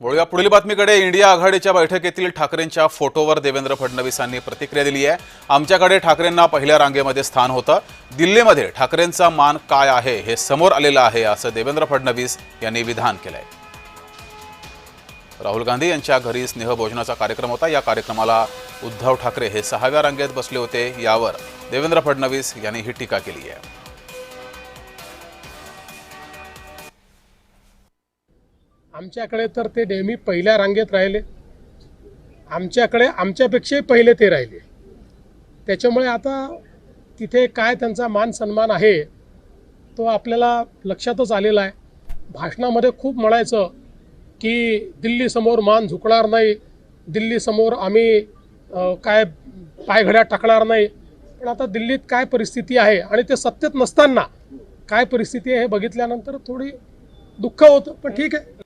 वळूया. पुढील बातमीकडे इंडिया आघाडीच्या बैठकीतील ठाकरेंच्या फोटोवर देवेंद्र फडणवीसांनी प्रतिक्रिया दिली आहे. आमच्याकडे ठाकरेंना पहिल्या रांगेमध्ये स्थान होतं. दिल्लीमध्ये ठाकरेंचा मान काय आहे हे समोर आलेलं आहे असं देवेंद्र फडणवीस यांनी विधान केलंय. राहुल गांधी यांच्या घरी स्नेहभोजनाचा कार्यक्रम होता. या कार्यक्रमाला उद्धव ठाकरे हे सहाव्या रांगेत बसले होते. यावर देवेंद्र फडणवीस यांनी ही टीका केली आहे. आमच्याकडे तर ते नेहमी पहिल्या रांगेत राहिले. आमच्याकडे आमच्यापेक्षाही पहिले ते राहिले. त्याच्यामुळे आता तिथे काय त्यांचा मान सन्मान आहे तो आपल्याला लक्षातच आलेला आहे. भाषणामध्ये खूप म्हणायचं की दिल्लीसमोर मान झुकणार नाही दिल्लीसमोर आम्ही काय पायघड्या टाकणार नाही. पण आता दिल्लीत काय परिस्थिती आहे आणि ते सत्तेत नसताना काय परिस्थिती आहे हे बघितल्यानंतर थोडी दुःख होतं पण ठीक आहे.